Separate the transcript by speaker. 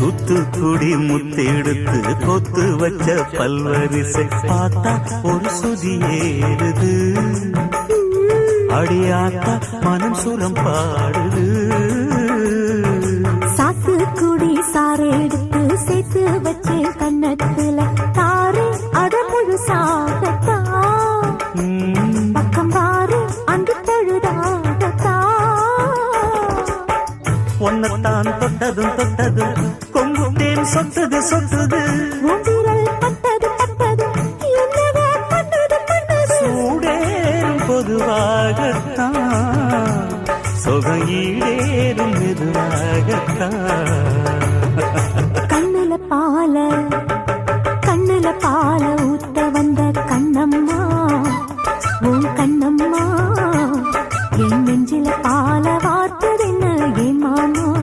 Speaker 1: தூத்துக்குடி முத்தெடுத்து கொத்து வச்ச பல்வரிசை பார்த்தா ஒரு சுதி ஏறுது. அடியாத்தா மனம் சுரம் பாடுது.
Speaker 2: சாத்துக்குடி சாறு எடுத்து சேர்த்து வச்சு கன்னத்துல தாரு
Speaker 1: ஒன்னத்தான் தொட்டதும் தொட்டதும் கொங்கு தேன் சொட்டது சொட்டது சூடேறும் பொதுவாகத்தான் சுகம் ஈடேறும் மெதுவாகத்தான்.
Speaker 2: கண்ணுல பால கண்ணுல பால ஊத்த வந்த கண்ணம்மா உன் கண்ணம்மா என் நெஞ்சில பால வார்த்தது என்ன